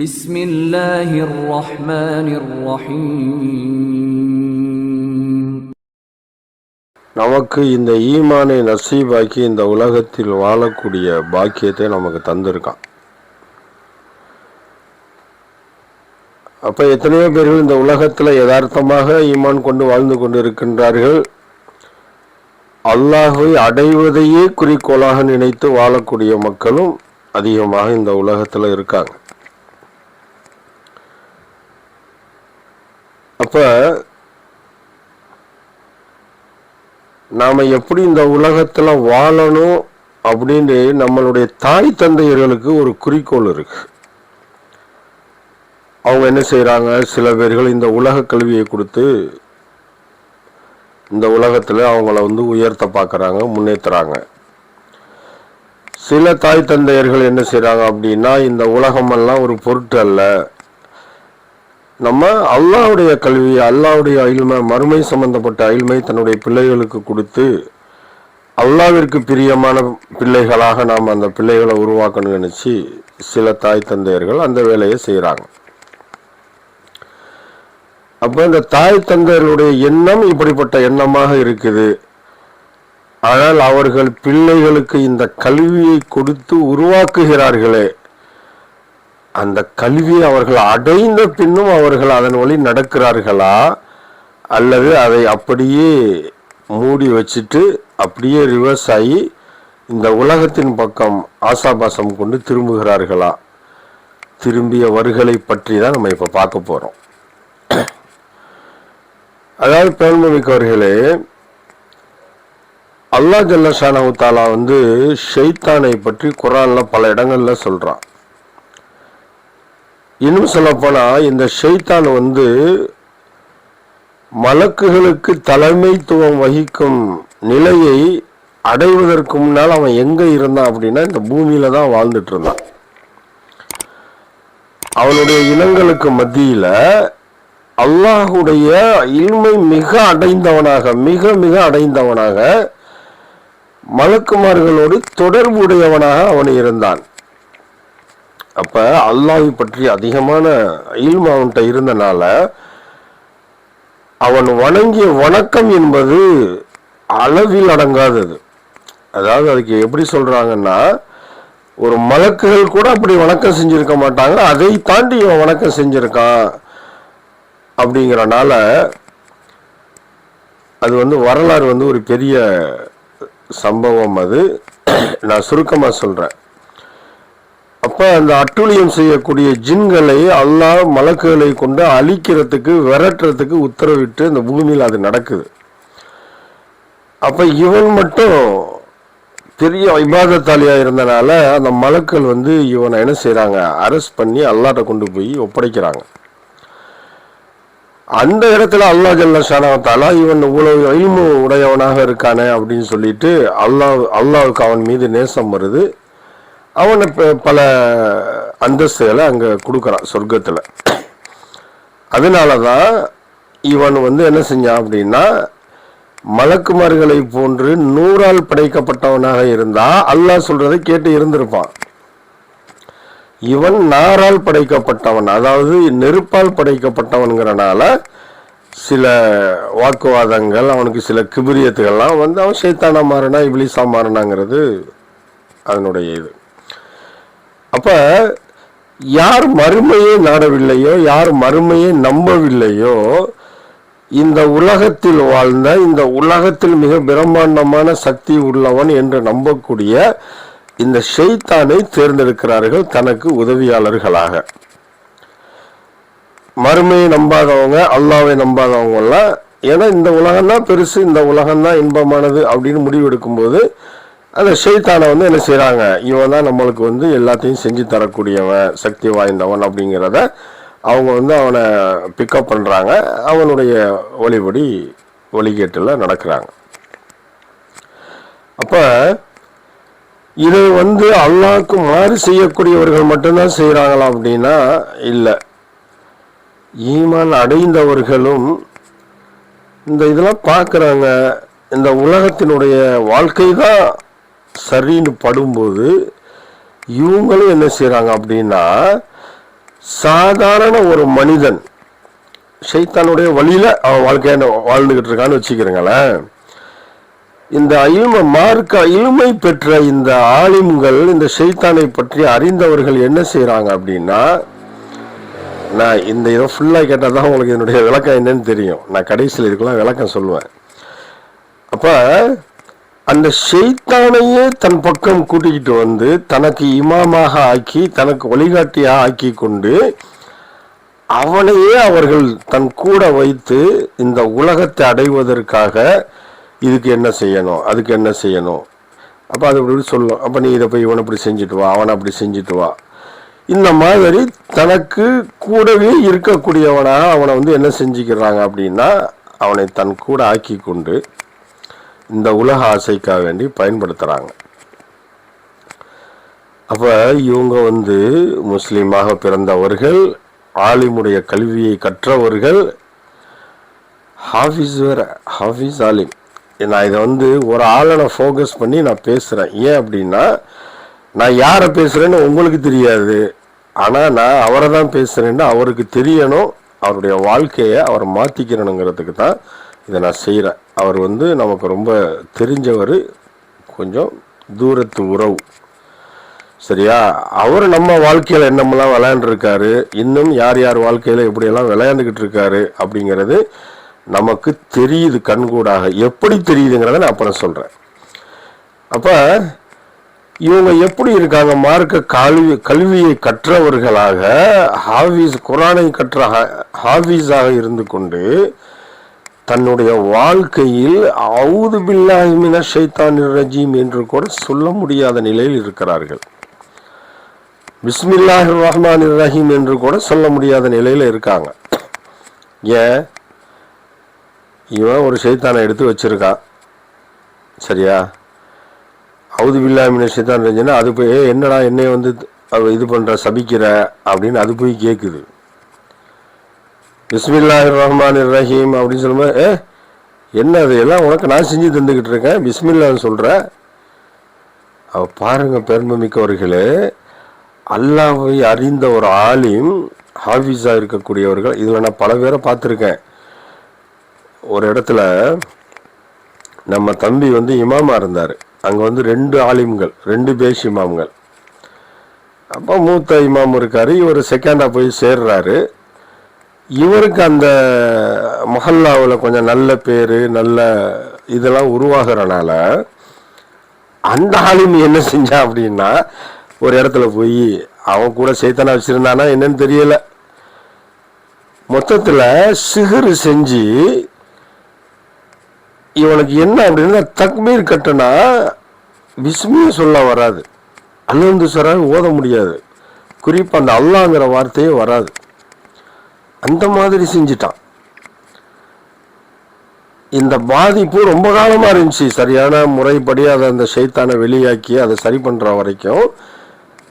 بسم الله الرحمن الرحيم நமக்கு இந்த ஈமானை நசீபாக்கி இந்த உலகத்தில் வாழக்கூடிய பாக்கியத்தை நமக்கு தந்திருக்கான் அப்ப எத்தனையோ பேர்கள் இந்த உலகத்துல யதார்த்தமாக ஈமான் கொண்டு வாழ்ந்து கொண்டு இருக்கின்றார்கள் அல்லாஹை அடைவதையே குறிக்கோளாக நினைத்து வாழக்கூடிய மக்களும் அதிகமாக இந்த உலகத்துல இருக்காங்க அப்போ நாம் எப்படி இந்த உலகத்தில் வாழணும் அப்படின்னு நம்மளுடைய தாய் தந்தையர்களுக்கு ஒரு குறிக்கோள் இருக்கு. அவங்க என்ன செய்கிறாங்க சில பேர்கள் இந்த உலக கல்வியை கொடுத்து இந்த உலகத்தில் அவங்கள வந்து உயர்த்த பார்க்குறாங்க முன்னேற்றுறாங்க சில தாய் தந்தையர்கள் என்ன செய்கிறாங்க அப்படின்னா இந்த உலகமெல்லாம் ஒரு பொருட்டு அல்ல. நம்ம அல்லாவுடைய கல்வி அல்லாவுடைய அயில்மை மறுமை சம்பந்தப்பட்ட அயில்மை தன்னுடைய பிள்ளைகளுக்கு கொடுத்து அல்லாவிற்கு பிரியமான பிள்ளைகளாக நாம் அந்த பிள்ளைகளை உருவாக்கணும்னு நினச்சி சில தாய் தந்தையர்கள் அந்த வேலையை செய்கிறாங்க அப்போ இந்த தாய் தந்தையர்களுடைய எண்ணம் இப்படிப்பட்ட எண்ணமாக இருக்குது. ஆனால் அவர்கள் பிள்ளைகளுக்கு இந்த கல்வியை கொடுத்து உருவாக்குகிறார்களே அந்த கல்வியை அவர்கள் அடைந்த பின்னும் அவர்கள் அதன் வழி நடக்கிறார்களா? அல்லது அதை அப்படியே மூடி வச்சுட்டு அப்படியே ரிவர்ஸ் ஆகி இந்த உலகத்தின் பக்கம் ஆசாபாசம் கொண்டு திரும்புகிறார்களா? திரும்பிய வருகளை பற்றி தான் நம்ம இப்போ பார்க்க போகிறோம் அதாவது பெருமைமிக்கவர்களே அல்லாஹ் ஜல்லஷானு தாலா வந்து ஷெய்தானை பற்றி குரானில் பல இடங்களில் சொல்கிறான் இன்னும் சொல்லப்போனால் இந்த ஷெய்தான் வந்து மலக்குகளுக்கு தலைமைத்துவம் வகிக்கும் நிலையை அடைவதற்கு முன்னால் அவன் எங்கே இருந்தான் அப்படின்னா இந்த பூமியில் தான் வாழ்ந்துட்டு இருந்தான். அவனுடைய இனங்களுக்கு மத்தியில் அல்லாஹுடைய இல்மை மிக அடைந்தவனாக மிக மிக அடைந்தவனாக மலக்குமார்களோடு தொடர்புடையவனாக அவன் இருந்தான். அப்ப அல்லாஹ் பற்றி அதிகமான இல்மு அவன்கிட்ட இருந்தனால அவன் வணங்கிய வணக்கம் என்பது அளவில் அடங்காதது. அதாவது அதுக்கு எப்படி சொல்றாங்கன்னா ஒரு மலக்குகள் கூட அப்படி வணக்கம் செஞ்சிருக்க மாட்டாங்க அதை தாண்டி இவன் வணக்கம் செஞ்சிருக்கான் அப்படிங்கிறனால அது வந்து வரலாறு வந்து ஒரு பெரிய சம்பவம் அது. நான் சுருக்கமாக சொல்கிறேன் அப்போ அந்த அட்டுழியம் செய்யக்கூடிய ஜின்களை அல்லாஹ் மலக்குகளை கொண்டு அழிக்கிறதுக்கு விரட்டுறதுக்கு உத்தரவிட்டு இந்த பூமியில் அது நடக்குது. அப்போ இவன் மட்டும் பெரிய இபாதத்தாலியா இருந்தனால அந்த மலக்கள் வந்து இவனை என்ன செய்கிறாங்க அரெஸ்ட் பண்ணி அல்லாட்ட கொண்டு போய் ஒப்படைக்கிறாங்க. அந்த இடத்துல அல்லாஹ் ஜல்ல ஷானாவத்தாலா இவன் இவ்வளவு அழிமு உடையவனாக இருக்கானே அப்படின்னு சொல்லிட்டு அல்லாஹ் அல்லாவுக்கு அவன் மீது நேசம் வருது. அவனை பல அந்தஸ்துகளை அங்கே கொடுக்குறான் சொர்க்கத்தில். அதனால தான் இவன் வந்து என்ன செஞ்சான் அப்படின்னா மலக்குமார்களை போன்று நூறால் படைக்கப்பட்டவனாக இருந்தால் அல்லாஹ் சொல்கிறத கேட்டு இருந்திருப்பான். இவன் நாரால் படைக்கப்பட்டவன் அதாவது நெருப்பால் படைக்கப்பட்டவன்கிறனால சில வாக்குவாதங்கள் அவனுக்கு சில கிபிரியத்துகள்லாம் வந்து அவன் சைத்தானா மாறினா இப்ளீஸா மாறினாங்கிறது அதனுடைய இது. அப்போ யார் மறுமையை நாடவில்லையோ யார் மறுமையை நம்பவில்லையோ இந்த உலகத்தில் வாழ்ந்த இந்த உலகத்தில் மிக பிரம்மாண்டமான சக்தி உள்ளவன் என்று நம்பக்கூடிய இந்த ஷெய்தானை தேர்ந்தெடுக்கிறார்கள் தனக்கு உதவியாளர்களாக. மறுமையை நம்பாதவங்க அல்லாவை நம்பாதவங்கெல்லாம் ஏன்னா இந்த உலகம் தான் பெருசு இந்த உலகம் தான் இன்பமானது அப்படின்னு முடிவெடுக்கும்போது அந்த ஷெய்தானை வந்து என்ன செய்கிறாங்க இவன் தான் நம்மளுக்கு வந்து எல்லாத்தையும் செஞ்சு தரக்கூடியவன் சக்தி வாய்ந்தவன் அப்படிங்கிறத அவங்க வந்து அவனை பிக்கப் பண்ணுறாங்க அவனுடைய வழிபடி வழிகேட்டில் நடக்கிறாங்க. அப்போ இதை வந்து அல்லாஹ்க்கு மாறு செய்யக்கூடியவர்கள் மட்டும்தான் செய்கிறாங்களா அப்படின்னா இல்லை. ஈமான் அடைந்தவர்களும் இந்த இதெல்லாம் பார்க்குறாங்க. இந்த உலகத்தினுடைய வாழ்க்கை தான் சரின்னு படும்போது இவங்களும் என்ன செய்கிறாங்க அப்படின்னா சாதாரண ஒரு மனிதன் சைத்தானுடைய வழியில் அவன் வாழ்க்கைய வாழ்ந்துக்கிட்டு இருக்கான்னு வச்சுக்கிறீங்களேன். இந்த இல்ம மார்க்க இழுமை பெற்ற இந்த ஆலிம்கள் இந்த சைத்தானை பற்றி அறிந்தவர்கள் என்ன செய்கிறாங்க அப்படின்னா நான் இந்த இதை ஃபுல்லாக கேட்டால் தான் உங்களுக்கு என்னுடைய விளக்கம் என்னன்னு தெரியும். நான் கடைசியில் இதுக்கெல்லாம் விளக்கம் சொல்லுவேன். அப்போ அந்த ஷெய்தானையே தன் பக்கம் கூட்டிக்கிட்டு வந்து தனக்கு இமாமாக ஆக்கி தனக்கு வழிகாட்டியாக ஆக்கி கொண்டு அவனையே அவர்கள் தன் கூட வைத்து இந்த உலகத்தை அடைவதற்காக இதுக்கு என்ன செய்யணும் அதுக்கு என்ன செய்யணும்? அப்போ அது இப்படி சொல்லும். அப்போ நீ இதை போய் இவனை இப்படி செஞ்சுட்டு வா அவனை அப்படி செஞ்சுட்டு வா. இந்த மாதிரி தனக்கு கூடவே இருக்கக்கூடியவனாக அவனை வந்து என்ன செஞ்சுக்கிறாங்க அப்படின்னா அவனை தன் கூட ஆக்கி கொண்டு இந்த உலக ஆசைக்காக வேண்டி பயன்படுத்துகிறாங்க அப்போ இவங்க வந்து முஸ்லீமாக பிறந்தவர்கள் ஆலிமுடைய கல்வியை கற்றவர்கள் ஹாஃபிஸ் வேற ஹாஃபிஸ் ஆலிம். நான் இதை வந்து ஒரு ஆளனை ஃபோக்கஸ் பண்ணி நான் பேசுகிறேன் ஏன் அப்படின்னா நான் யாரை பேசுகிறேன்னு உங்களுக்கு தெரியாது. ஆனால் நான் அவரை தான் பேசுகிறேன்னு அவருக்கு தெரியணும். அவருடைய வாழ்க்கையை அவர் மாற்றிக்கிறணுங்கிறதுக்கு தான் இதை நான் செய்கிறேன் அவர் வந்து நமக்கு ரொம்ப தெரிஞ்சவர் கொஞ்சம் தூரத்து உறவு. சரியா? அவர் நம்ம வாழ்க்கையில் என்னமெல்லாம் விளையாண்டுருக்காரு இன்னும் யார் யார் வாழ்க்கையில் எப்படியெல்லாம் விளையாண்டுக்கிட்டு இருக்காரு அப்படிங்கிறது நமக்கு தெரியுது கண்கூடாக. எப்படி தெரியுதுங்கிறத நான் அப்புறம் சொல்கிறேன் அப்போ இவங்க எப்படி இருக்காங்க? மார்க்க கல்வி கல்வியை கற்றவர்களாக ஹாஃபீஸ் குரானை கற்ற ஹா- ஹாஃபீஸாக இருந்து கொண்டு தன்னுடைய வாழ்க்கையில் அவுது பில்லாஹிமின ஷைத்தான் ரஜீம் என்று கூட சொல்ல முடியாத நிலையில் இருக்கிறார்கள். பிஸ்மில்லாஹிர் ரஹ்மான் ரஹீம் என்று கூட சொல்ல முடியாத நிலையில் இருக்காங்க. ஏன்? இவன் ஒரு ஷைத்தானை எடுத்து வச்சிருக்கான். சரியா? அவுது பில்லாமின ஷைத்தான் ரஜினா அது போய் என்னடா என்னை வந்து இது பண்ணுற சபிக்கிற? அப்படின்னு அது போய் கேட்குது பிஸ்மில்லாஹிர் ரஹ்மான் ரஹீம் அப்படின்னு சொல்லும்போது ஏ என்ன அது? எல்லாம் உனக்கு நான் செஞ்சு தந்துக்கிட்டு இருக்கேன். பிஸ்மில்லான்னு சொல்கிறேன் அவ பாருங்க பெருமைமிக்கவர்களே அல்லாவை அறிந்த ஒரு ஆலிம் ஹாஃபிஸாக இருக்கக்கூடியவர்கள் இதில் நான் பல பேரை பார்த்துருக்கேன். ஒரு இடத்துல நம்ம தம்பி வந்து இமாமா இருந்தார். அங்கே வந்து ரெண்டு ஆலிம்கள் ரெண்டு பேஷ் இமாம்கள். அப்போ மூத்த இமாம் இருக்கார் இவர் செகண்டாக போய் சேர்றாரு. இவருக்கு அந்த மொஹல்லாவில் கொஞ்சம் நல்ல பேர் நல்ல இதெல்லாம் உருவாகிறனால அந்த ஆலிம் என்ன செஞ்சான் அப்படின்னா ஒரு இடத்துல போய் அவன் கூட சைத்தனா வச்சுருந்தானா என்னன்னு தெரியல. மொத்தத்தில் சிகரு செஞ்சு இவனுக்கு என்ன அப்படின்னா தக்மீர் கட்டுனா பிஸ்மிய சொல்ல வராது. அல்லந்து சொராக ஓத முடியாது. குறிப்பாக அந்த அல்லாங்கிற வார்த்தையே வராது. அந்த மாதிரி செஞ்சிட்டான். இந்த பாதிப்பு ரொம்ப காலமாக இருந்துச்சு. சரியான முறைப்படி அதை அந்த ஷைத்தானை வெளியாக்கி அதை சரி பண்ணுற வரைக்கும்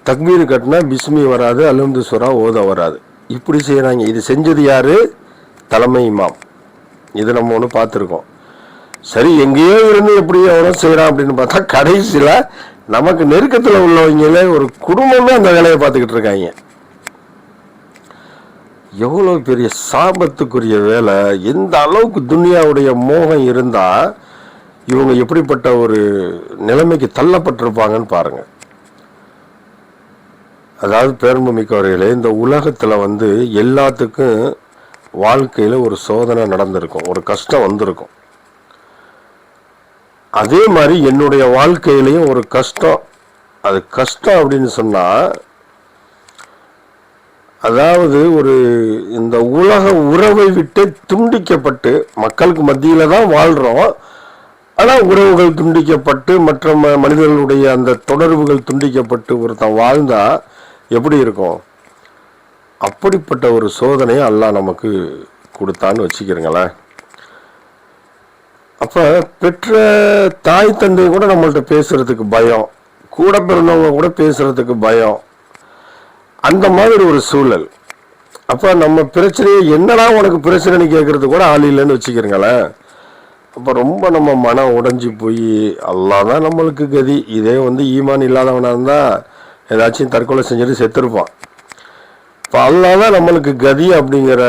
தக்மீர் கட்டினா பிஸ்மி வராது அலுந்து சுரா ஓத வராது. இப்படி செய்கிறாங்க இது செஞ்சது யார்? தலைமை இமாம். இது நம்ம ஒன்று பார்த்துருக்கோம். சரி எங்கேயோ இருந்து எப்படி எவ்வளோ செய்கிறான் அப்படின்னு பார்த்தா கடைசியில் நமக்கு நெருக்கத்தில் உள்ளவங்களே ஒரு குடும்பமே அந்த வேலையை பார்த்துக்கிட்டு இருக்காங்க. எவ்வளோ பெரிய சாபத்துக்குரிய வேலை. எந்த அளவுக்கு துனியாவுடைய மோகம் இருந்தால் இவங்க எப்படிப்பட்ட ஒரு நிலைமைக்கு தள்ளப்பட்டிருப்பாங்கன்னு பாருங்கள் அதாவது பேரன்பு மிக்கவர்களே இந்த உலகத்தில் வந்து எல்லாத்துக்கும் வாழ்க்கையில் ஒரு சோதனை நடந்திருக்கும். ஒரு கஷ்டம் வந்திருக்கும். அதே மாதிரி என்னுடைய வாழ்க்கையிலையும் ஒரு கஷ்டம். அது கஷ்டம் அப்படின்னு சொன்னால் அதாவது ஒரு இந்த உலக உறவை விட்டு துண்டிக்கப்பட்டு மக்களுக்கு மத்தியில் தான் வாழ்கிறோம் ஆனால் உறவுகள் துண்டிக்கப்பட்டு மற்ற ம- மனிதர்களுடைய அந்த தொடர்புகள் துண்டிக்கப்பட்டு ஒருத்தன் வாழ்ந்தா எப்படி இருக்கும்? அப்படிப்பட்ட ஒரு சோதனையை அல்லாஹ் நமக்கு கொடுத்தான்னு வச்சுக்கிறீங்களேன். அப்போ பெற்ற தாய் தந்தை கூட நம்மள்ட்ட பேசுகிறதுக்கு பயம். கூட பிறந்தவங்க கூட பேசுகிறதுக்கு பயம். அந்த மாதிரி ஒரு சூழல். அப்போ நம்ம பிரச்சனையை என்னடா உனக்கு பிரச்சனைன்னு கேட்கறது கூட ஆள் இல்லைன்னு வச்சுக்கிறீங்களேன். அப்போ ரொம்ப நம்ம மனம் உடஞ்சி போய் அல்லாதான் நம்மளுக்கு கதி. இதே வந்து ஈமான் இல்லாதவனாக இருந்தால் ஏதாச்சும் தற்கொலை செஞ்சுட்டு செத்துருப்பான். இப்போ அல்லாதான் நம்மளுக்கு கதி அப்படிங்கிற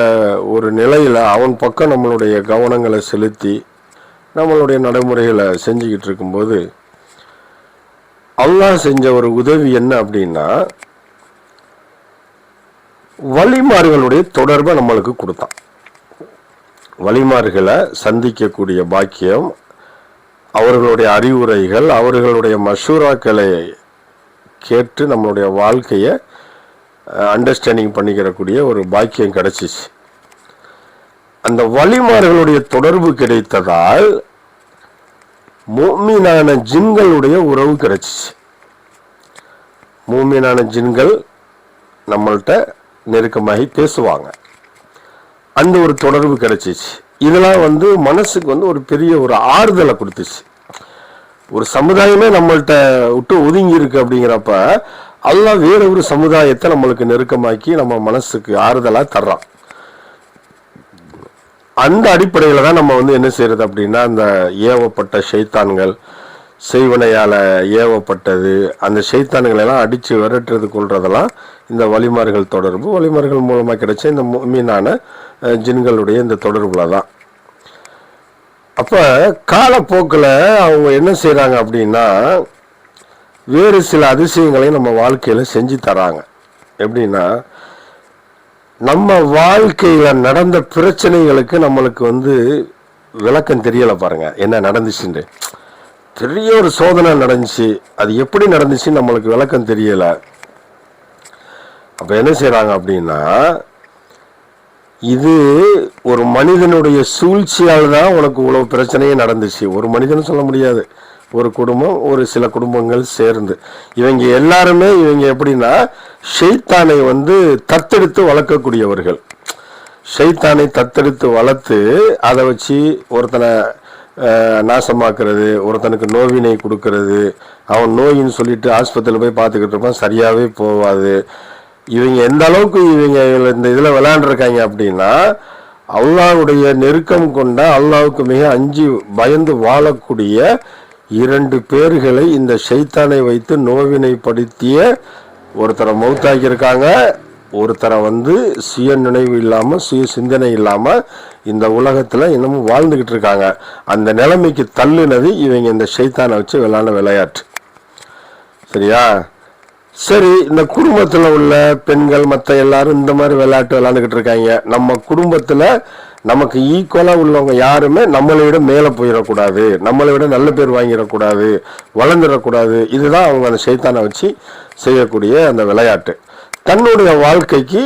ஒரு நிலையில் அவன் பக்கம் நம்மளுடைய கவனங்களை செலுத்தி நம்மளுடைய நடைமுறைகளை செஞ்சுக்கிட்டு இருக்கும்போது அல்லாஹ் செஞ்ச ஒரு உதவி என்ன அப்படின்னா வழிமாறுகளுடைய தொடர்பை நம்மளுக்கு கொடுத்தான். வழிமார்களை சந்திக்கக்கூடிய பாக்கியம் அவர்களுடைய அறிவுரைகள் அவர்களுடைய மஷூராக்களை கேட்டு நம்மளுடைய வாழ்க்கையை அண்டர்ஸ்டாண்டிங் பண்ணிக்கிறக்கூடிய ஒரு பாக்கியம் கிடச்சிச்சு. அந்த வழிமாறுகளுடைய தொடர்பு கிடைத்ததால் மூமீனான ஜின்களுடைய உறவு கிடைச்சிச்சு. மூமீனான ஜின்கள் நம்மள்கிட்ட நெருக்கமாகி பேசுவாங்க. அந்த ஒரு தொடர்பு கிடைச்சிச்சு. இதெல்லாம் வந்து மனசுக்கு வந்து ஒரு பெரிய ஒரு ஆறுதலை கொடுத்துச்சு. ஒரு சமுதாயமே நம்மள்கிட்ட விட்டு ஒதுங்கி இருக்கு அப்படிங்கிறப்ப அல்லாஹ் வேற ஒரு சமுதாயத்தை நம்மளுக்கு நெருக்கமாக்கி நம்ம மனசுக்கு ஆறுதலா தர்றான். அந்த அடிப்படையில் தான் நம்ம வந்து என்ன செய்யறது அப்படின்னா அந்த ஏவப்பட்ட ஷைத்தான்கள் செய்வனையால் ஏவப்பட்டது. அந்த செய்தானுங்களெல்லாம் எல்லாம் விரட்டுறது கொள்றதெல்லாம் இந்த வழிமார்கள் தொடர்பு. வழிமார்கள் மூலமாக கிடைச்ச இந்த மீனான ஜின்களுடைய இந்த தொடர்புல தான். அப்போ காலப்போக்கில் அவங்க என்ன செய்கிறாங்க அப்படின்னா வேறு சில அதிசயங்களையும் நம்ம வாழ்க்கையில் செஞ்சு தராங்க. எப்படின்னா நம்ம வாழ்க்கையில் நடந்த பிரச்சனைகளுக்கு நம்மளுக்கு வந்து விளக்கம் தெரியலை பாருங்கள் என்ன நடந்துச்சுன்னு. பெரிய ஒரு சோதனை நடந்துச்சு. அது எப்படி நடந்துச்சு நம்மளுக்கு விளக்கம் தெரியலை. அப்போ என்ன செய்கிறாங்க அப்படின்னா இது ஒரு மனிதனுடைய சூழ்ச்சியால் தான் உனக்கு இவ்வளோ பிரச்சனையே நடந்துச்சு. ஒரு மனிதன் சொல்ல முடியாது. ஒரு குடும்பம் ஒரு சில குடும்பங்கள் சேர்ந்து. இவங்க எல்லாருமே இவங்க எப்படின்னா ஷெய்தானை வந்து தத்தெடுத்து வளர்க்கக்கூடியவர்கள். ஷைத்தானை தத்தெடுத்து வளர்த்து அதை வச்சு ஒருத்தனை நாசமாக்குறது ஒருத்தனுக்கு நோவினை கொடுக்கறது அவன் நோயின்னு சொல்லிட்டு ஆஸ்பத்திரியில் போய் பார்த்துக்கிட்டு இருப்பான் சரியாகவே போவாது. இவங்க எந்த அளவுக்கு இவங்க இந்த இதில் விளையாண்டுருக்காங்க அப்படின்னா அல்லாவுடைய நெருக்கம் கொண்ட அல்லாவுக்கு மிக அஞ்சு பயந்து வாழக்கூடிய இரண்டு பேர்களை இந்த ஷைத்தானை வைத்து நோவினைப்படுத்திய ஒருத்தரை மௌத்தாக்கியிருக்காங்க ஒருத்தரை வந்து சுய நினைவு இல்லாமல் சுய சிந்தனை இல்லாமல் இந்த உலகத்தில் இன்னமும் வாழ்ந்துக்கிட்டு இருக்காங்க. அந்த நிலைமைக்கு தள்ளுனது இவங்க இந்த ஷைத்தானை வச்சு விளாண்ட விளையாட்டு. சரியா? சரி இந்த குடும்பத்தில் உள்ள பெண்கள் மற்ற எல்லாரும் இந்த மாதிரி விளையாட்டு விளையாண்டுக்கிட்டு இருக்காங்க. நம்ம குடும்பத்தில் நமக்கு ஈக்குவலாக உள்ளவங்க யாருமே நம்மளை விட மேலே போயிடக்கூடாது. நம்மளை விட நல்ல பேர் வாங்கிடக்கூடாது. வளர்ந்துடக்கூடாது. இதுதான் அவங்க அந்த சைத்தானை வச்சு செய்யக்கூடிய அந்த விளையாட்டு. தன்னுடைய வாழ்க்கைக்கு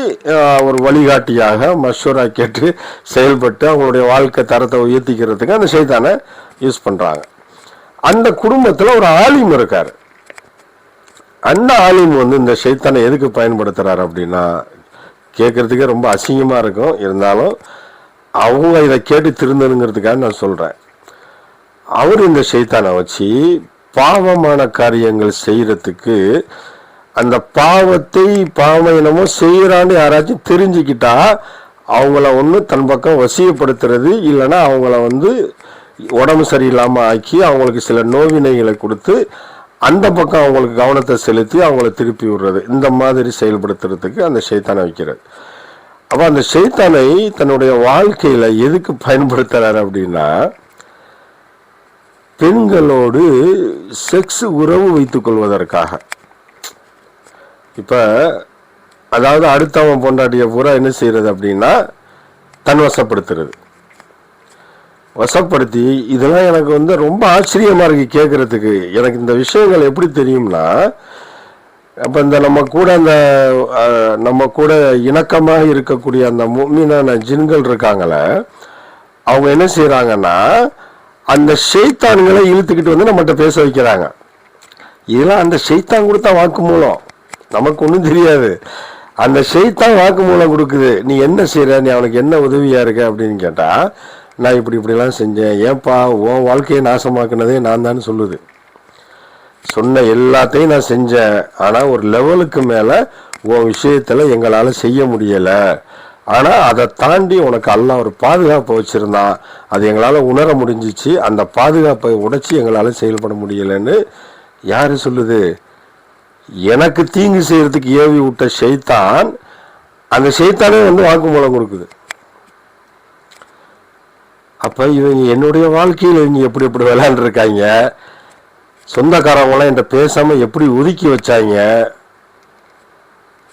ஒரு வழிகாட்டியாக மஷூரா கேட்டு செயல்பட்டு அவங்களுடைய வாழ்க்கை தரத்தை உயர்த்திக்கிறதுக்கு அந்த சைத்தானை யூஸ் பண்ணுறாங்க அந்த குடும்பத்தில் ஒரு ஆலிம் இருக்கார். அந்த ஆலிம் வந்து இந்த ஷைத்தானை எதுக்கு பயன்படுத்துகிறார் அப்படின்னா கேட்கறதுக்கே ரொம்ப அசிங்கமாக இருக்கும். இருந்தாலும் அவங்க இதை கேட்டு திருந்தணுங்கிறதுக்காக நான் சொல்கிறேன் அவர் இந்த செய்தானை வச்சு பாவமான காரியங்கள் செய்கிறதுக்கு அந்த பாவத்தை பாவம் செய்கிறான்னு யாராச்சும் தெரிஞ்சுக்கிட்டா அவங்கள ஒன்று தன் பக்கம் வசியப்படுத்துறது இல்லைன்னா அவங்கள வந்து உடம்பு சரியில்லாமல் ஆக்கி அவங்களுக்கு சில நோவினைகளை கொடுத்து அந்த பக்கம் அவங்களுக்கு கவனத்தை செலுத்தி அவங்கள திருப்பி விடுறது. இந்த மாதிரி செயல்படுத்துறதுக்கு அந்த ஷைத்தானை வைக்கிறது. அப்போ அந்த சைத்தானை தன்னுடைய வாழ்க்கையில் எதுக்கு பயன்படுத்துகிறார் அப்படின்னா பெண்களோடு செக்ஸ் உறவு வைத்துக் கொள்வதற்காக. இப்போ அதாவது அடுத்தவன் பொண்டாட்டியை பூரா என்ன செய்யறது அப்படின்னா தன் வசப்படுத்துறது. வசப்படுத்தி இதெல்லாம் எனக்கு வந்து ரொம்ப ஆச்சரியமாக இருக்குது கேட்குறதுக்கு எனக்கு இந்த விஷயங்கள் எப்படி தெரியும்னா அப்போ இந்த நம்ம கூட அந்த நம்ம கூட இணக்கமாக இருக்கக்கூடிய அந்த முக்மீனான ஜின்கள் இருக்காங்களே அவங்க என்ன செய்கிறாங்கன்னா அந்த ஷெய்தான்களை இழுத்துக்கிட்டு வந்து நம்மகிட்ட பேச வைக்கிறாங்க. இதெல்லாம் அந்த ஷெய்தான் கொடுத்த வாக்குமூலம் நமக்கு ஒன்றும் தெரியாது. அந்த செய்தித்தான் வாக்கு மூலம் கொடுக்குது. நீ என்ன செய்கிற நீ அவனுக்கு என்ன உதவியாக இருக்க அப்படின்னு கேட்டால் நான் இப்படி இப்படிலாம் செஞ்சேன். ஏன்பா உன் வாழ்க்கையை நாசமாக்குனதே நான் தான் சொல்லுது. சொன்ன எல்லாத்தையும் நான் செஞ்சேன். ஆனால் ஒரு லெவலுக்கு மேலே உன் விஷயத்தில் எங்களால் செய்ய முடியலை. ஆனால் அதை தாண்டி உனக்கு எல்லாம் ஒரு பாதுகாப்பை வச்சுருந்தான். அது எங்களால் உணர முடிஞ்சிச்சு. அந்த பாதுகாப்பை உடைச்சி எங்களால் செயல்பட முடியலைன்னு யார் சொல்லுது? எனக்கு தீங்கு செய்யறதுக்கு ஏவி விட்ட செய்தான் அந்த செய்தானே வந்து வாக்குமூலம் கொடுக்குது. அப்ப இவங்க என்னுடைய வாழ்க்கையில் இவங்க எப்படி எப்படி விளையாண்டுருக்காங்க? சொந்தக்காரவங்களாம் என்கிட்ட பேசாம எப்படி ஒதுக்கி வச்சாங்க?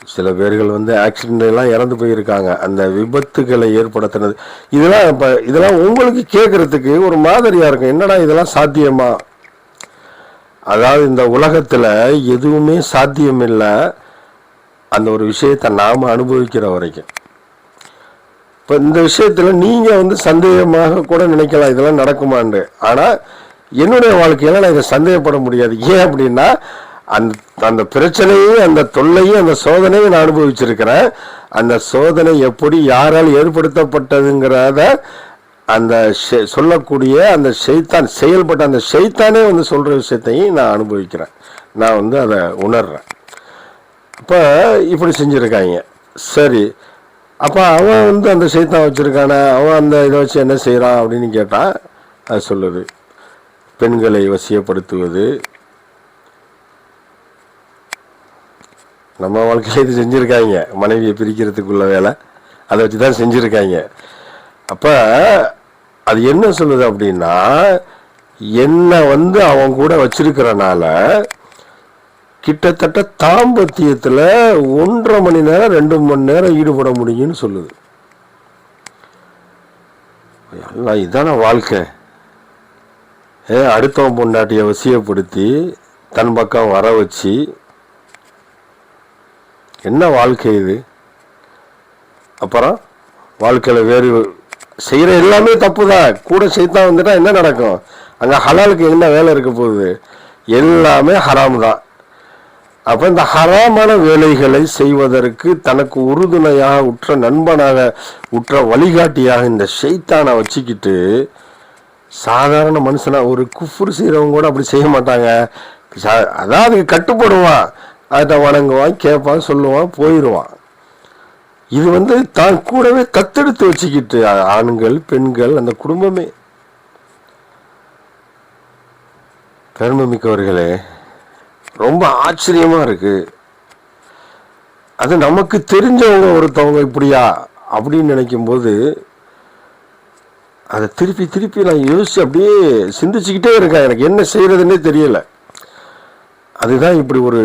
சில பேர்கள் வந்து ஆக்சிடென்ட் எல்லாம் இறந்து போயிருக்காங்க. அந்த விபத்துகளை ஏற்படுத்தினது. இதெல்லாம் இப்போ இதெல்லாம் உங்களுக்கு கேட்கறதுக்கு ஒரு மாதிரியா இருக்கும். என்னடா இதெல்லாம் சாத்தியமா? அதாவது இந்த உலகத்தில் எதுவுமே சாத்தியம் இல்லை அந்த ஒரு விஷயத்தை நாம் அனுபவிக்கிற வரைக்கும். இப்போ இந்த விஷயத்தில் நீங்கள் வந்து சந்தேகமாக கூட நினைக்கலாம் இதெல்லாம் நடக்குமான்னு. ஆனால் என்னுடைய வாழ்க்கையில் நான் இதை சந்தேகப்பட முடியாது. ஏன் அப்படின்னா அந்த அந்த பிரச்சனையும் அந்த தொல்லையும் அந்த சோதனையும் நான் அனுபவிச்சிருக்கிறேன். அந்த சோதனை எப்படி யாரால் ஏற்படுத்தப்பட்டதுங்கிறத அந்த ஷெ- சொல்லக்கூடிய அந்த ஷைத்தான் செயல்பட்ட அந்த ஷைத்தானே வந்து சொல்கிற விஷயத்தையும் நான் அனுபவிக்கிறேன். நான் வந்து அதை உணர்கிறேன் அப்போ இப்படி செஞ்சுருக்காங்க. சரி. அப்போ அவன் வந்து அந்த செய்தான் வச்சுருக்கானே அவன் அந்த இதை வச்சு என்ன செய்கிறான் அப்படின்னு கேட்டால் அது சொல்லுது. பெண்களை வசியப்படுத்துவது. நம்ம வாழ்க்கையில் இது செஞ்சுருக்காங்க. மனைவியை பிரிக்கிறதுக்குள்ள வேலை. அதை வச்சு தான் செஞ்சுருக்காங்க. அப்போ அது என்ன சொல்லுது அப்படின்னா என்னை வந்து அவன் கூட வச்சிருக்கிறனால கிட்டத்தட்ட தாம்பத்தியத்தில் ஒன்றரை மணி நேரம் ரெண்டு மணி நேரம் ஈடுபட முடியும்னு சொல்லுது. எல்லாம் இதான வாழ்க்கை. ஏ அடுத்தவன் பொண்டாட்டியை வசியப்படுத்தி தன் பக்கம் வர வச்சு என்ன வாழ்க்கை இது? அப்புறம் வாழ்க்கையில் வேறு செய்கிற எல்லாமே தப்பு தான் கூட செய்தான் வந்துட்டால் என்ன நடக்கும்? அங்கே ஹலாலுக்கு என்ன வேலை இருக்க போகுது? எல்லாமே ஹராம் தான் அப்போ இந்த ஹராமான வேலைகளை செய்வதற்கு தனக்கு உறுதுணையாக உற்ற நண்பனாக உற்ற வழிகாட்டியாக இந்த ஷைத்தானை வச்சுக்கிட்டு சாதாரண மனுஷனாக ஒரு குஃபுர் செய்கிறவங்க கூட அப்படி செய்ய மாட்டாங்க. சா- அதான் அதுக்கு கட்டுப்படுவான். அதை வணங்குவான் கேட்பான் சொல்லுவான் போயிடுவான் இது வந்து தான் கூடவே தத்தெடுத்து வச்சுக்கிட்டு ஆண்கள் பெண்கள் அந்த குடும்பமே. பெருமைமிக்கவர்களே ரொம்ப ஆச்சரியமா இருக்கு. அது நமக்கு தெரிஞ்சவங்க ஒருத்தவங்க இப்படியா? அப்படின்னு நினைக்கும் போது அதை திருப்பி திருப்பி நான் யோசிச்சு அப்படியே சிந்திச்சுக்கிட்டே இருக்கேன். எனக்கு என்ன செய்யறதுன்னே தெரியல. அதுதான் இப்படி ஒரு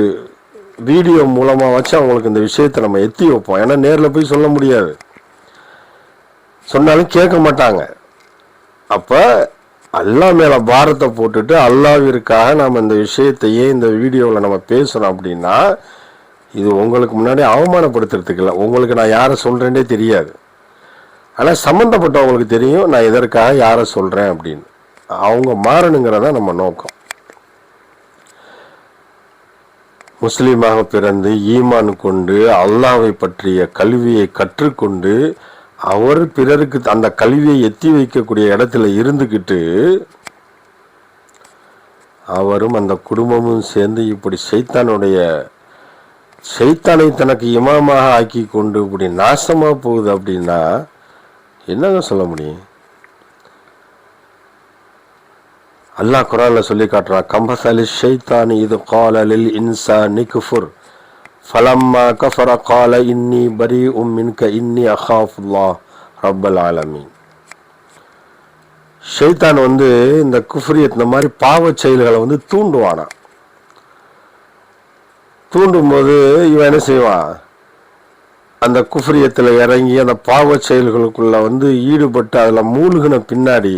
வீடியோ மூலமாக வச்சு அவங்களுக்கு இந்த விஷயத்தை நம்ம எத்தி வைப்போம். ஏன்னா நேரில் போய் சொல்ல முடியாது. சொன்னாலும் கேட்க மாட்டாங்க. அப்போ அல்லாஹ் மேலே பாரத்தை போட்டுட்டு அல்லாவிற்காக நம்ம இந்த விஷயத்தையே இந்த வீடியோவில் நம்ம பேசுகிறோம் அப்படின்னா இது உங்களுக்கு முன்னாடி அவமானப்படுத்துறதுக்கு இல்லை. உங்களுக்கு நான் யாரை சொல்றேன்னே தெரியாது. ஆனால் சம்மந்தப்பட்டவங்களுக்கு தெரியும் நான் எதற்காக யாரை சொல்கிறேன் அப்படின்னு. அவங்க மாறணுங்கிறதான் நம்ம நோக்கம். முஸ்லீமாக பிறந்து ஈமான் கொண்டு அல்லாவை பற்றிய கல்வியை கற்றுக்கொண்டு அவர் பிறருக்கு அந்த கல்வியை எத்தி வைக்கக்கூடிய இடத்துல இருந்துக்கிட்டு அவரும் அந்த குடும்பமும் சேர்ந்து இப்படி சைத்தானுடைய சைத்தானை தனக்கு இமாமாக ஆக்கி கொண்டு இப்படி நாசமாக போகுது அப்படின்னா என்னங்க சொல்ல முடியும்? அல்லாஹ் குரானில் சொல்லி காட்டுறான் கம்பசலி ஷைத்தானி இது கால லில் இன்சானி குஃபுர். ஃபலம்மா கஃபர கால இன்னி பரி உம் மின்க இன்னி அஹாஃபுல்லா ரப்பல் ஆலமீன். ஷைத்தான் வந்து இந்த குஃப்ரியத் இந்த மாதிரி பாவச் செயல்களை வந்து தூண்டுவானா? தூண்டும் போது இவன் என்ன செய்வான்? அந்த குஃப்ரியத்தில் இறங்கி அந்த பாவச் செயல்களுக்குள்ள வந்து ஈடுபட்டு அதில் மூழ்கின பின்னாடி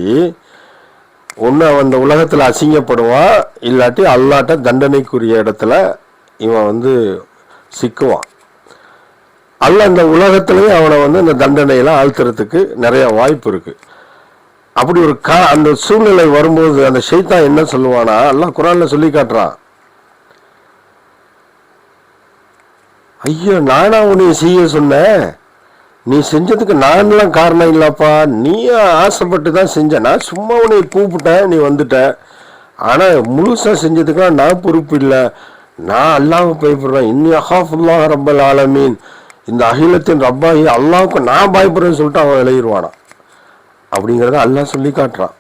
ஒன்று அவன் இந்த உலகத்தில் அசிங்கப்படுவான் இல்லாட்டி அல்லாட்ட தண்டனைக்குரிய இடத்துல இவன் வந்து சிக்குவான். அல்ல இந்த உலகத்திலேயே அவனை வந்து இந்த தண்டனையெல்லாம் ஆழ்த்துறதுக்கு நிறைய வாய்ப்பு இருக்குது அப்படி ஒரு கா அந்த சூழ்நிலை வரும்போது அந்த ஷைத்தான் என்ன சொல்லுவானா? எல்லாம் குரானில் சொல்லி காட்டுறான். ஐயோ நானா உன்னை செய்ய சொன்னேன்? நீ செஞ்சதுக்கு நான்லாம் காரணம் இல்லைப்பா. நீ ஆசைப்பட்டு தான் செஞ்ச. நான் சும்மா உன்னை கூப்பிட்டேன் நீ வந்துட்ட. ஆனால் முழுசாக செஞ்சதுக்கெல்லாம் நான் பொறுப்பு இல்லை. நான் அல்லாஹ் பயப்படுறேன். இன்னி அஹாஃபுல்லாஹ் ரப்பல் ஆலமீன். இந்த அகிலத்தின் ரப்பாகி அல்லாவுக்கு நான் பயப்படுறேன்னு சொல்லிட்டு அவன் விளையிடுவானான் அப்படிங்கிறத அல்லாஹ் சொல்லி காட்டுறான்.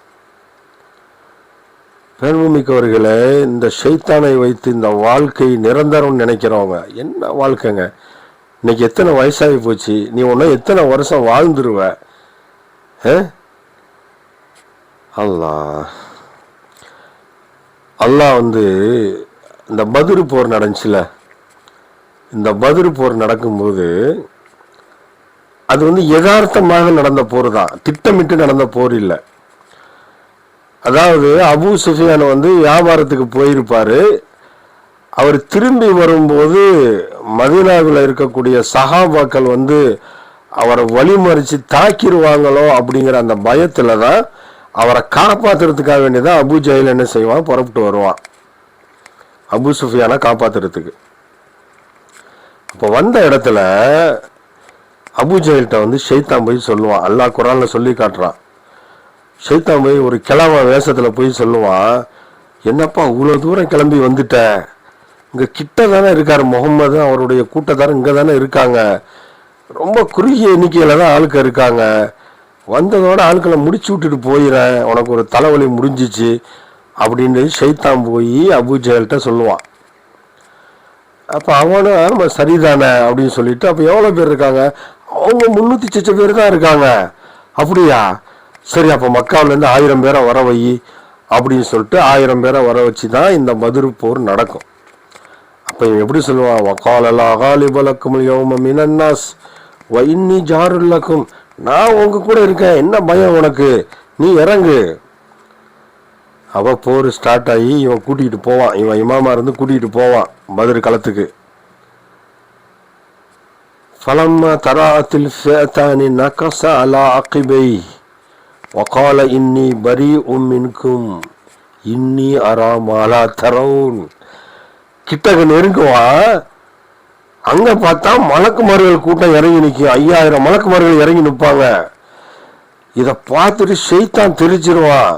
பெருமிக்கவர்களே இந்த ஷைத்தானை வைத்து இந்த வாழ்க்கை நிரந்தரம் நினைக்கிறவங்க என்ன வாழ்க்கைங்க? இன்னைக்கு எத்தனை வயசாகி போச்சு? நீ ஒன்றும் எத்தனை வருஷம் வாழ்ந்துருவ? ஆ? அல்லாஹ். வந்து இந்த பதிரு போர் நடந்துச்சுல? இந்த பதிரு போர் நடக்கும்போது அது வந்து யதார்த்தமாக நடந்த போர் தான் திட்டமிட்டு நடந்த போர் இல்லை. அதாவது அபு சுஃபியான் வந்து வியாபாரத்துக்கு போயிருப்பாரு. அவர் திரும்பி வரும்போது மதினாவில் இருக்கக்கூடிய சகாபாக்கள் வந்து அவரை வழிமறித்து தாக்கிடுவாங்களோ அப்படிங்கிற அந்த பயத்தில் தான் அவரை காப்பாத்துறதுக்காக வேண்டியதான் அபு ஜெயில் என்ன செய்வான்? புறப்பட்டு வருவான். அபு சுஃபியானை காப்பாற்றுறதுக்கு அப்போ வந்த இடத்துல அபு ஜெயில்கிட்ட வந்து ஷெய்தான் போய் சொல்லுவான். அல்லாஹ் குரானில் சொல்லி காட்டுறான். ஷைத்தான் போய் ஒரு கிழவ வேஷத்தில் போய் சொல்லுவான் என்னப்பா இவ்வளோ தூரம் கிளம்பி வந்துட்ட? இங்கே கிட்ட தானே இருக்கார் முகம்மது அவருடைய கூட்டத்தார் இங்கே தானே இருக்காங்க. ரொம்ப குறுகிய எண்ணிக்கையில் தான் ஆளுக்க இருக்காங்க. வந்ததோட ஆட்களை முடிச்சு விட்டுட்டு போயிடுறேன் உனக்கு ஒரு தலைவலி முடிஞ்சிச்சு அப்படின்னு ஷைத்தான் போய் அபு ஜெயல்கிட்ட சொல்லுவான். அப்போ அவனும் நம்ம சரிதானே? அப்படின்னு சொல்லிட்டு அப்போ எவ்வளோ பேர் இருக்காங்க? அவங்க முந்நூற்றி சொச்ச பேர் தான் இருக்காங்க. அப்படியா? சரி அப்போ மக்காவிலேருந்து ஆயிரம் பேரை வர வை அப்படின்னு சொல்லிட்டு ஆயிரம் பேரை வர வச்சு தான் இந்த மதுரை போர் நடக்கும். அப்போ இவன் எப்படி சொல்லுவான் வக்காலலா காலிபலக்கும் யோம மினன்னாஸ் வ இன்னி ஜாருல்லக்கும் நான் உங்க கூட இருக்கேன் என்ன பயம் உனக்கு நீ இறங்கு அவ போர் ஸ்டார்ட் ஆகி இவன் கூட்டிகிட்டு போவான் இவன் இமாமா இருந்து கூட்டிகிட்டு போவான் பதில் களத்துக்கு فلما تراءت الفئتان نكص على عقبيه وقال إني بريء منكم إني أرى ما لا ترون கிட்டக நெருங்குவான் அங்க பார்த்தா மலக்குமார்கள் கூட்டம் இறங்கி நிற்கும் ஐயாயிரம் மலக்குமார்கள் இறங்கி நிற்பாங்க. இத பார்த்துட்டு செய்தான் தெரிச்சிருவான்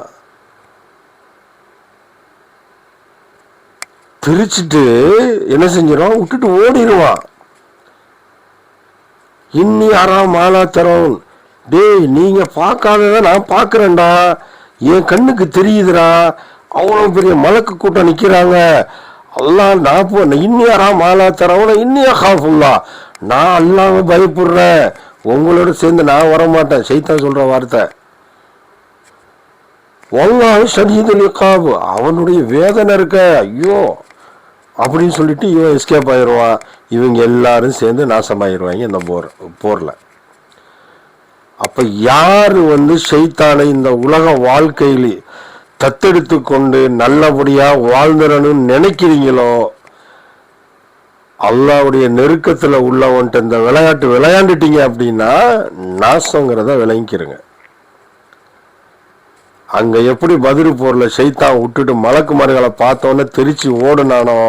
திரிச்சிட்டு என்ன செஞ்சிடும் விட்டுட்டு ஓடிடுவான் இன்னி யாரா மாலா தரோன். டேய் நீங்க பார்க்காதத நான் பார்க்குறேன்டா. என் கண்ணுக்கு தெரியுதுடா. அவ்வளோ பெரிய மலக்கு கூட்டம் நிக்கிறாங்க. அல்லாஹ் நான் இன்னியாரா யாரா மாலா தரவன இன்னியா ஹாஃபுல்லா. நான் அல்லாம பயப்படுறேன். உங்களோட சேர்ந்து நான் வர மாட்டேன் சைத்தான் சொல்ற வார்த்தை. வல்லாஹ் ஷதீதுல் இக்காபு அவனுடைய வேதனை இருக்க. ஐயோ. அப்படின்னு சொல்லிட்டு இவன் எஸ்கேப் ஆயிடுவான் இவங்க எல்லாரும் சேர்ந்து நாசமாயிருவாங்க இந்த போர் போரில். அப்போ யார் வந்து ஷைத்தானை இந்த உலக வாழ்க்கையிலே தத்தெடுத்து கொண்டு நல்லபடியா வாழ்ந்துடணும்னு நினைக்கிறீங்களோ? அல்லாவுடைய நெருக்கத்துல உள்ளவன்ட்டு இந்த விளையாட்டு விளையாண்டுட்டீங்க அப்படின்னா நாசங்கிறத விளங்கிக்கிறங்க. அங்க எப்படி பதிரு போர்ல ஷைத்தான் விட்டுட்டு மலக்கு மருகளை பார்த்தோன்னே திருச்சி ஓடுனானோ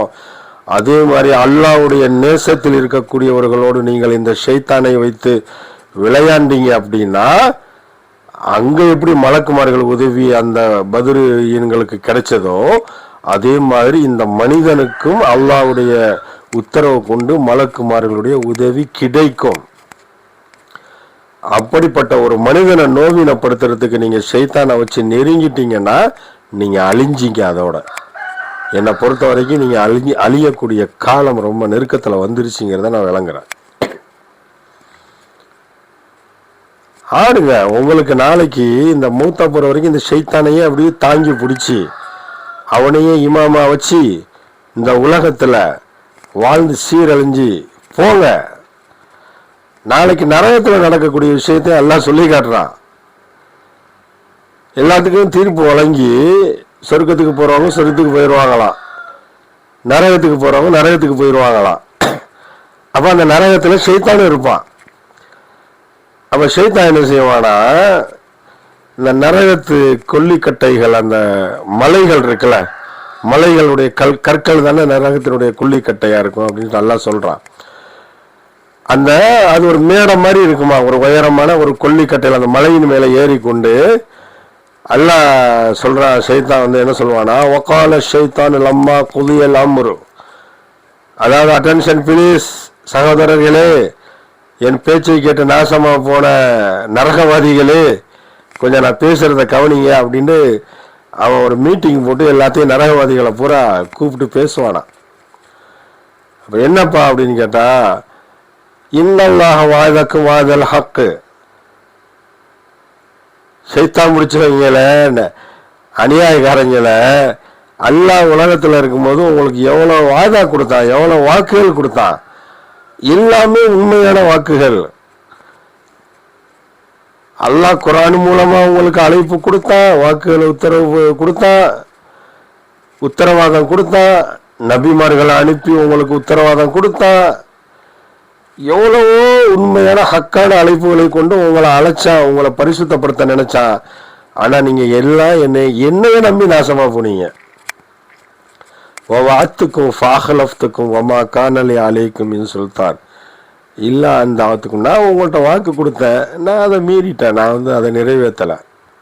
அதே மாதிரி அல்லாவுடைய நேசத்தில் இருக்கக்கூடியவர்களோடு நீங்கள் இந்த ஷைத்தானை வைத்து விளையாண்டீங்க அப்படின்னா அங்கே எப்படி மலக்குமார்கள் உதவி அந்த பதிரு ஈன்களுக்கு கிடைச்சதோ அதே மாதிரி இந்த மனிதனுக்கும் அல்லாவுடைய உத்தரவு கொண்டு மலக்குமார்களுடைய உதவி கிடைக்கும். அப்படிப்பட்ட ஒரு மனிதனை நோவினப்படுத்துறதுக்கு நீங்கள் சைத்தானை வச்சு நெருங்கிட்டீங்கன்னா நீங்கள் அழிஞ்சிங்க அதோட. என்னை பொறுத்த வரைக்கும் நீங்கள் அழிஞ்சு அழியக்கூடிய காலம் ரொம்ப நெருக்கத்தில் வந்துருச்சுங்கிறத நான் விளங்குறேன். ஆடுங்க. உங்களுக்கு நாளைக்கு இந்த மூத்தா போகிற வரைக்கும் இந்த ஷைத்தானையே அப்படியே தாங்கி பிடிச்சி அவனையே இமாமா வச்சு இந்த உலகத்தில் வாழ்ந்து சீரழிஞ்சு போங்க. நாளைக்கு நரகத்தில் நடக்கக்கூடிய விஷயத்தை எல்லாம் சொல்லி காட்டுறான். எல்லாத்துக்கும் தீர்ப்பு வழங்கி சொர்க்கத்துக்கு போகிறவங்க சொர்க்கத்துக்கு போயிடுவாங்களாம் நரகத்துக்கு போகிறவங்க நரகத்துக்கு போயிடுவாங்களாம் அப்போ அந்த நரகத்தில் ஷைத்தானும் இருப்பான். அப்ப ஷைத்தான் என்ன செய்வானா? இந்த நரகத்து கொல்லிக்கட்டைகள் அந்த மலைகள் இருக்குல்ல மலைகளுடைய கல் கற்கள் தானே நரகத்தினுடைய கொல்லிக்கட்டையா இருக்கும் அப்படின்னு நல்லா சொல்றான். அந்த அது ஒரு மேடம் மாதிரி இருக்குமா? ஒரு உயரமான ஒரு கொல்லிக்கட்டையில் அந்த மலையின் மேலே ஏறி கொண்டு அல்லாஹ் சொல்றான் ஷைத்தான் வந்து என்ன சொல்லுவானா ஒக்கால ஷைத்தான் லம்மா குதியல் அம்ரு. அதாவது அட்டென்ஷன் பிளீஸ் சகோதரர்களே என் பேச்சை கேட்டு நாசமாக போன நரகவாதிகளே கொஞ்சம் நான் பேசுகிறத கவனிங்க அப்படின்னு அவன் ஒரு மீட்டிங் போட்டு எல்லாத்தையும் நரகவாதிகளை பூரா கூப்பிட்டு பேசுவானான் அப்போ என்னப்பா அப்படின்னு கேட்டால் இன்னல்லாக வாதக்கு வாதல் ஹக்கு. சைத்தான் முடிச்சவங்களை அநியாயக்காரங்களை அல்லா உலகத்தில் இருக்கும்போது உங்களுக்கு எவ்வளோ வாய்தா கொடுத்தான் எவ்வளோ வாக்குகள் கொடுத்தான். எல்லாமே உண்மையான வாக்குகள். அல்லாஹ் குரான் மூலமா உங்களுக்கு அழைப்பு கொடுத்தான் வாக்குகள் உத்தரவு கொடுத்தான் உத்தரவாதம் கொடுத்தான் நபிமார்களை அனுப்பி உங்களுக்கு உத்தரவாதம் கொடுத்தான் எவ்வளவோ உண்மையான ஹக்கான அழைப்புகளை கொண்டு உங்களை அழைச்சான் உங்களை பரிசுத்தப்படுத்த நினைச்சான் ஆனா நீங்க எல்லாம் என்னை என்னைய நம்பி நாசமா போனீங்க. வாத்துக்கும் ஃபாஹலஃப்துக்கும் ஒமா கானலி அலைக்கும் சுல்தான் இல்லை அந்த ஆத்துக்கும். நான் உங்கள்கிட்ட வாக்கு கொடுத்தேன். நான் அதை மீறிட்டேன். நான் வந்து அதை நிறைவேற்றலை.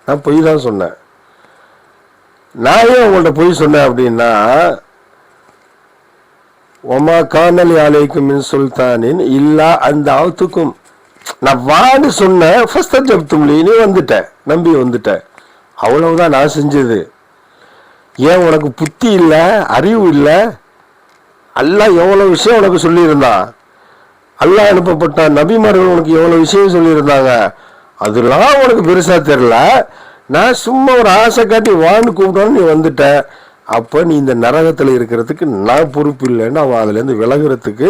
நான் பொய் தான் சொன்னேன். நான் ஏன் உங்கள்கிட்ட பொய் சொன்னேன் அப்படின்னா ஒமா கானலி அலைக்கும் மின் சுல்தானின் இல்லா அந்த ஆத்துக்கும். நான் வான்னு சொன்னேன். ஃபஸ்ட் ஜப்தும்லி நீ வந்துட்டேன். நம்பி வந்துட்டேன். அவ்வளவுதான் நான் செஞ்சது. ஏன் உனக்கு புத்தி இல்லை அறிவு இல்லை? அல்லாஹ் எவ்வளோ விஷயம் உனக்கு சொல்லியிருந்தான் அல்லாஹ் அனுப்பப்பட்ட நபிமார்கள் உனக்கு எவ்வளோ விஷயம் சொல்லியிருந்தாங்க? அதெல்லாம் உனக்கு பெருசாக தெரில நான் சும்மா ஒரு ஆசை காட்டி வான்னு கூப்பிட்டோன்னு நீ வந்துட்ட. அப்போ நீ இந்த நரகத்தில் இருக்கிறதுக்கு நான் பொறுப்பு இல்லைன்னு அவன் அதுலேருந்து விலகிறதுக்கு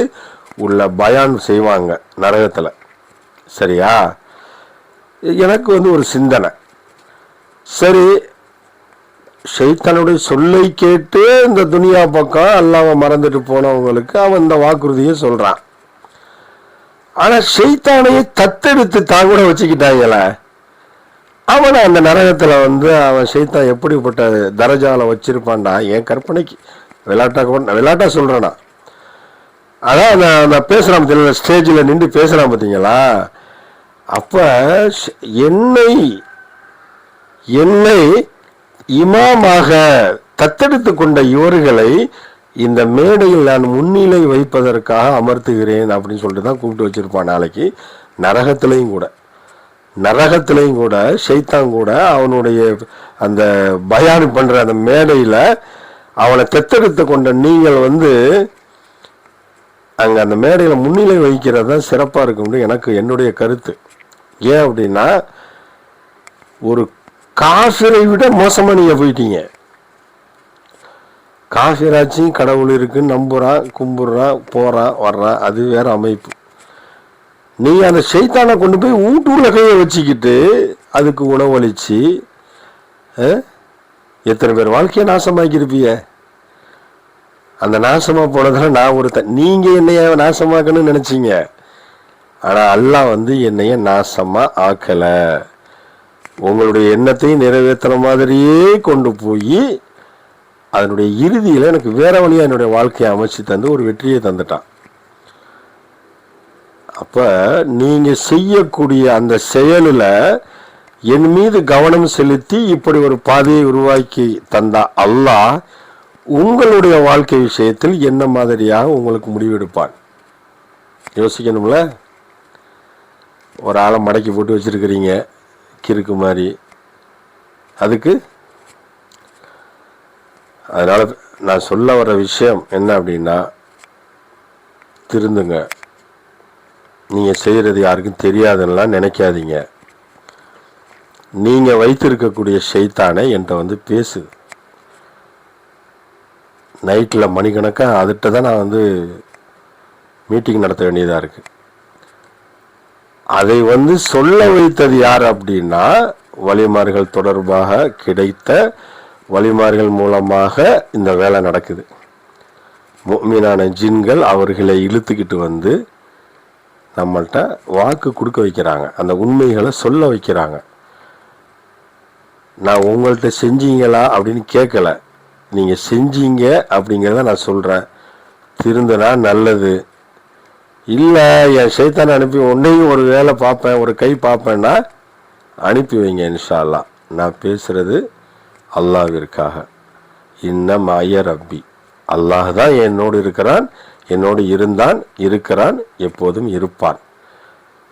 உள்ள பயான் செய்வாங்க நரகத்தில். சரியா? எனக்கு வந்து ஒரு சிந்தனை. சரி ஷைத்தானுடைய சொல்லை கேட்டு இந்த துனியா பக்கம் அல்லாம மறந்துட்டு போனவங்களுக்கு அவன் இந்த வாக்குறுதியை சொல்றான். ஆனா ஷைத்தானையை தத்தெடுத்து தான் கூட வச்சுக்கிட்டாங்களே. அவனை அந்த நரகத்தில் வந்து அவன் ஷைத்தான் எப்படிப்பட்ட தரஜாவில் வச்சிருப்பான்டா? என் கற்பனைக்கு. விளையாட்டா கூட- விளையாட்டா சொல்றேனா அதான் நான் அந்த பேசுகிறான் பார்த்தீங்களா ஸ்டேஜில் நின்று பேசுகிறான் பார்த்தீங்களா அப்போ என்னை என்னை இமாமாக தத்தெடுத்து கொண்ட இவர்களை இந்த மேடையில் நான் முன்னிலை வைப்பதற்காக அமர்த்துகிறேன் அப்படின்னு சொல்லிட்டு தான் கூப்பிட்டு வச்சிருப்பான் நாளைக்கு. நரகத்திலையும் கூட. நரகத்திலையும் கூட ஷைத்தான் கூட அவனுடைய அந்த பயானி பண்ணுற அந்த மேடையில் அவனை தெத்தெடுத்து கொண்ட நீங்கள் வந்து அங்கே அந்த மேடையில் முன்னிலை வைக்கிறது தான் சிறப்பாக இருக்கும்னு எனக்கு என்னுடைய கருத்து. ஏன் அப்படின்னா ஒரு காசுரை விட மோசமாக நீங்கள் போயிட்டீங்க. காஃபிராச்சும் கடவுள் இருக்குன்னு நம்புகிறான் கும்பிட்றான் போகிறான் வர்றான் அது வேற அமைப்பு. நீ அந்த செய்தானை கொண்டு போய் வீட்டுள்ள கையை வச்சுக்கிட்டு அதுக்கு உணவளித்து எத்தனை பேர் வாழ்க்கையை நாசமாக்கியிருப்பிய அந்த நாசமாக போனதில் நான் ஒருத்தன் நீங்கள் என்னைய நாசமாக்கணும்னு நினச்சிங்க. ஆனால் அல்லாஹ் வந்து என்னைய நாசமாக ஆக்கலை. உங்களுடைய எண்ணத்தையும் நிறைவேற்றுற மாதிரியே கொண்டு போய் அதனுடைய இறுதியில் எனக்கு வேற வழியாக என்னுடைய வாழ்க்கையை அமைச்சு தந்து ஒரு வெற்றியை தந்துட்டான். அப்போ நீங்கள் செய்யக்கூடிய அந்த செயலில் என் மீது கவனம் செலுத்தி இப்படி ஒரு பாதையை உருவாக்கி தந்தா அல்லாஹ் உங்களுடைய வாழ்க்கை விஷயத்தில் என்ன மாதிரியாக உங்களுக்கு முடிவெடுப்பான்? யோசிக்கணும்ல? ஒரு ஆளை மடக்கி போட்டு வச்சிருக்கிறீங்க. கிறுக்கு மாதிரி. அதுக்கு அதனால் நான் சொல்ல வர விஷயம் என்ன அப்படின்னா திருந்துங்க. நீங்கள் செய்கிறது யாருக்கும் தெரியாதுன்னெலாம் நினைக்காதீங்க. நீங்கள் வைத்திருக்கக்கூடிய செய்தானே என்கிட்ட வந்து பேசு. நைட்டில் மணிக்கணக்காக அதுகிட்ட தான் நான் வந்து மீட்டிங் நடத்த வேண்டியதாக இருக்குது அதை வந்து சொல்ல வைத்தது யார் அப்படின்னா வழிமார்கள் தொடர்பாக கிடைத்த வழிமார்கள் மூலமாக இந்த வேலை நடக்குது. மீனான ஜின்கள் அவர்களை இழுத்துக்கிட்டு வந்து நம்மள்ட்ட வாக்கு கொடுக்க வைக்கிறாங்க. அந்த உண்மைகளை சொல்ல வைக்கிறாங்க. நான் உங்கள்கிட்ட செஞ்சீங்களா அப்படின்னு கேட்கல. நீங்கள் செஞ்சீங்க அப்படிங்கிறத நான் சொல்கிறேன் திருந்தனா நல்லது. இல்லை என் சைத்தானை அனுப்பி உன்னையும் ஒரு வேலை பார்ப்பேன் ஒரு கை பார்ப்பேன்னா அனுப்பி வைங்க இன்ஷால்லா நான் பேசுகிறது அல்லாவிற்காக இன்னம் ஐய ரப்பி. அல்லாஹ் தான் என்னோடு இருக்கிறான் என்னோடு இருந்தான் இருக்கிறான் எப்போதும் இருப்பான்.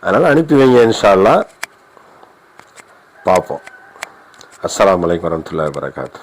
அதனால் அனுப்பி வைங்க இன்ஷால்லா பார்ப்போம். அஸ்லாம் வலைக்கம் வரமத்துல்லாஹி வரகாத்து